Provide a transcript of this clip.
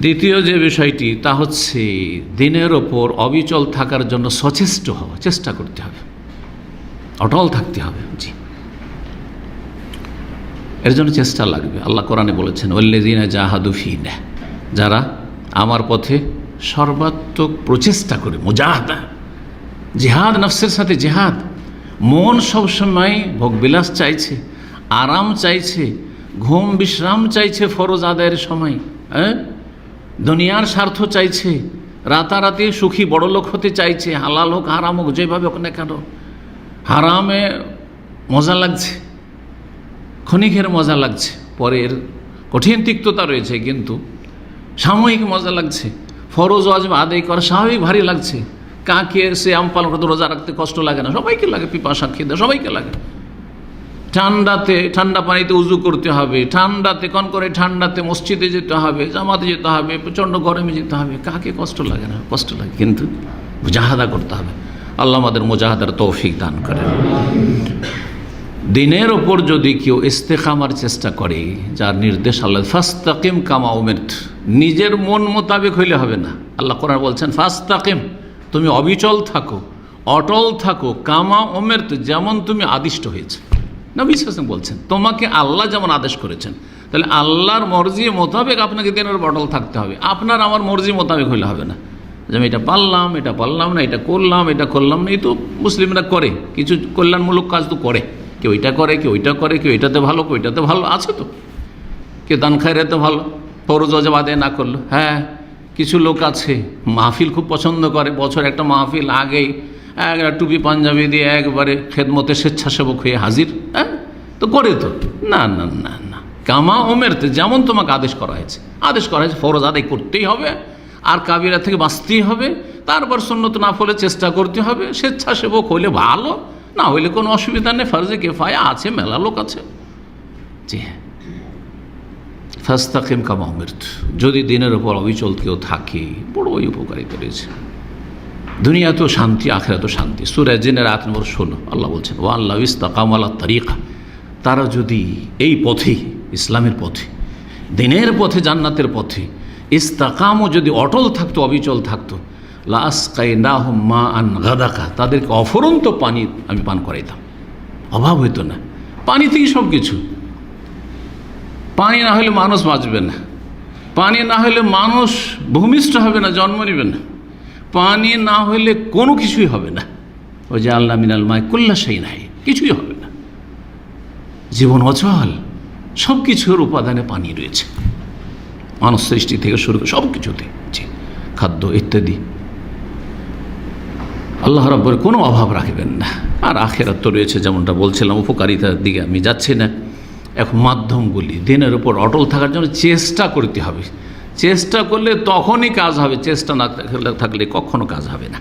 দ্বিতীয় যে বিষয়টি, তা হচ্ছে দিনের ওপর অবিচল থাকার জন্য সচেষ্ট হওয়া, চেষ্টা করতে হবে। অটল থাকতে হবে, জি। এর জন্য চেষ্টা লাগবে। আল্লাহ কোরআনে বলেছেন ওল্লেদিনা জাহাদুফিন যারা আমার পথে সর্বাত্মক প্রচেষ্টা করে, মুজাহাদা। জেহাদ, নফসের সাথে জেহাদ। মন সবসময় ভোগবিলাস চাইছে, আরাম চাইছে, ঘুম বিশ্রাম চাইছে ফরজ আদায়ের সময় হ্যাঁ? দুনিয়ার স্বার্থ চাইছে, রাতারাতি সুখী বড় লোক হতে চাইছে, হালাল হোক, হারাম হোক, যেভাবে হোক না কেন। হারামে মজা লাগছে, ক্ষণিকের মজা লাগছে, পরের কঠিন তিক্ততা রয়েছে কিন্তু সাময়িক মজা লাগছে, ফরজ আজম আদায় করা স্বাভাবিক ভারী লাগছে। কাকে সে আম পালন করতে রোজা রাখতে কষ্ট লাগে না, সবাইকে লাগে, পিপাসা খেতে সবাইকে লাগে। ঠান্ডাতে, ঠান্ডা পানিতে উজু করতে হবে। ঠান্ডাতে কন করে ঠান্ডাতে মসজিদে যেতে হবে, জামাতে যেতে হবে, প্রচণ্ড গরমে যেতে হবে। কাকে কষ্ট লাগে না? কষ্ট লাগে, কিন্তু মুজাহাদা করতে হবে। আল্লাহ আমাদের মুজাহাদার তৌফিক দান করেন। দিনের ওপর যদি কেউ ইস্তেকামার চেষ্টা করে, যার নির্দেশ আল্লাহ ফাস্তাকিম কামা উমের নিজের মন মোতাবেক হইলে হবে না। আল্লাহ কোরআন বলছেন, ফাস্তাকিম তুমি অবিচল থাকো, অটল থাকো, কামা ওমের যেমন তুমি আদিষ্ট হয়েছে। না বিশ্বাস বলছেন, তোমাকে আল্লাহ যেমন আদেশ করেছেন, তাহলে আল্লাহর মর্জি মোতাবেক আপনাকে দিনের বটল থাকতে হবে। আপনার আমার মর্জি মোতাবেক হইলে হবে না। যে আমি এটা পারলাম এটা পারলাম না, এটা করলাম এটা করলাম না, এই তো মুসলিমরা করে। কিছু কল্যাণমূলক কাজ তো করে। কেউ এটা করে, কেউ ওইটা করে, কেউ এটাতে ভালো, কেউ এটাতে ভালো, আছে তো। কেউ দান খায়রাতে ভালো, ফরজ অজব আদায় না করল। হ্যাঁ কিছু লোক আছে, মাহফিল খুব পছন্দ করে। বছর একটা মাহফিল আগেই টুপি পাঞ্জাবি দিয়ে একবারে খেদমতে স্বেচ্ছাসেবক হয়ে হাজির হ্যাঁ? তো করে তো। না না না না। কামা ওমেরতে যেমন তোমাকে আদেশ করা হয়েছে। আদেশ করা হয়েছে, ফরজ আদায় করতেই হবে। আর কাবিরা থেকে বাঁচতেই হবে। তারপর সন্ন্যত না ফলে চেষ্টা করতে হবে। স্বেচ্ছাসেবক হইলে ভালো, না হইলে কোনো অসুবিধা নেই। ফার্জে কেফায়া আছে, মেলা লোক আছে। জি হ্যাঁ। ফাস্তাকিম কামা অমৃত যদি দিনের ওপর অবিচল কেউ থাকে, বড়ই উপকারিতা রয়েছে। দুনিয়াতেও শান্তি, আখেরাতেও শান্তি। সুরে জেনের আট নম্বর ষোলো। আল্লাহ বলছেন ও আল্লাহ ইস্তাকাম আল্লাহ তারিকা তারা যদি এই পথে, ইসলামের পথে, দিনের পথে, জান্নাতের পথে, ইস্তাকামও যদি অটল থাকতো, অবিচল থাকতো লাস্কাই না মা আন গাদাকা, তাদেরকে অফরন্ত পানি আমি পান করাইতাম। অভাব হইতো না। পানি থেকেই সব কিছু পানি না হলে মানুষ বাঁচবে না। পানি না হলে মানুষ ভূমিষ্ঠ হবে না, জন্ম নেবে না। পানি না হলে কোনো কিছুই হবে না। ওই যে আল্লাহ মিনাল মায় কল্যাশাই নাই কিছুই হবে না। জীবন অচল সব কিছুর উপাদানে পানি রয়েছে। মানুষ সৃষ্টি থেকে শুরু করে সব কিছুতে খাদ্য ইত্যাদি। আল্লাহ রব্বর কোনো অভাব রাখবেন না। আর আখেরাত তো রয়েছে, যেমনটা বলছিলাম, উপকারিতার দিকে আমি যাচ্ছি না। এখন মাধ্যমগুলি, দিনের উপর অটল থাকার জন্য চেষ্টা করতে হবে। চেষ্টা করলে তখনই কাজ হবে চেষ্টা না থাকলে কখনো কাজ হবে না।